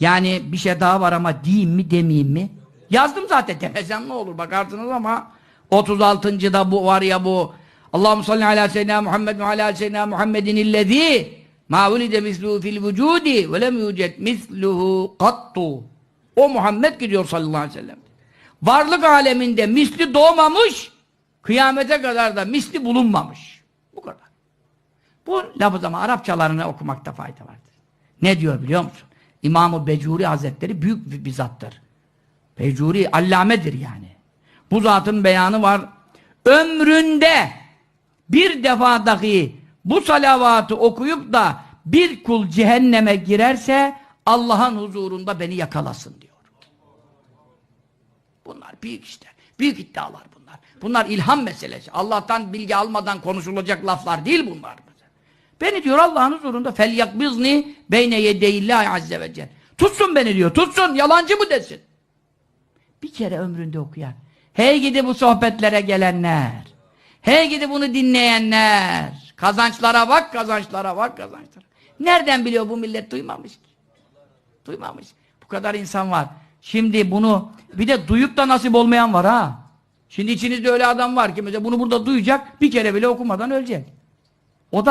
Yani bir şey daha var ama diyeyim mi demeyeyim mi? Yazdım zaten demesem ne olur bakarsınız ama 36. da bu var ya bu Allahu salli ala seyyidina Muhammed ve ala seyyidina Muhammedin illezî ma vulide misluhu fil vücudi ve lem yuced misluhu kattu o Muhammed gidiyor sallallahu aleyhi ve sellem varlık aleminde misli doğmamış kıyamete kadar da misli bulunmamış bu kadar bu lafız ama Arapçalarını okumakta fayda vardır ne diyor biliyor musun? İmam-ı Becuri Hazretleri büyük bir, zattır. Becuri allamedir yani. Bu zatın beyanı var. Ömründe bir defa dahi bu salavatı okuyup da bir kul cehenneme girerse Allah'ın huzurunda beni yakalasın diyor. Bunlar büyük işler. Büyük iddialar bunlar. Bunlar ilham meselesi. Allah'tan bilgi almadan konuşulacak laflar değil bunlar. Beni diyor Allah'ın huzurunda fel yakbizni beyne yedeyillahi azze ve celle. Tutsun beni diyor. Tutsun. Yalancı mı desin? Bir kere ömründe okuyan. Hey gidi bu sohbetlere gelenler. Hey gidi bunu dinleyenler. Kazançlara bak, kazançlara bak, kazançlara. Nereden biliyor bu millet duymamış ki? Duymamış. Bu kadar insan var. Şimdi bunu bir de duyup da nasip olmayan var ha. Şimdi içinizde öyle adam var ki mesela bunu burada duyacak bir kere bile okumadan ölecek. O da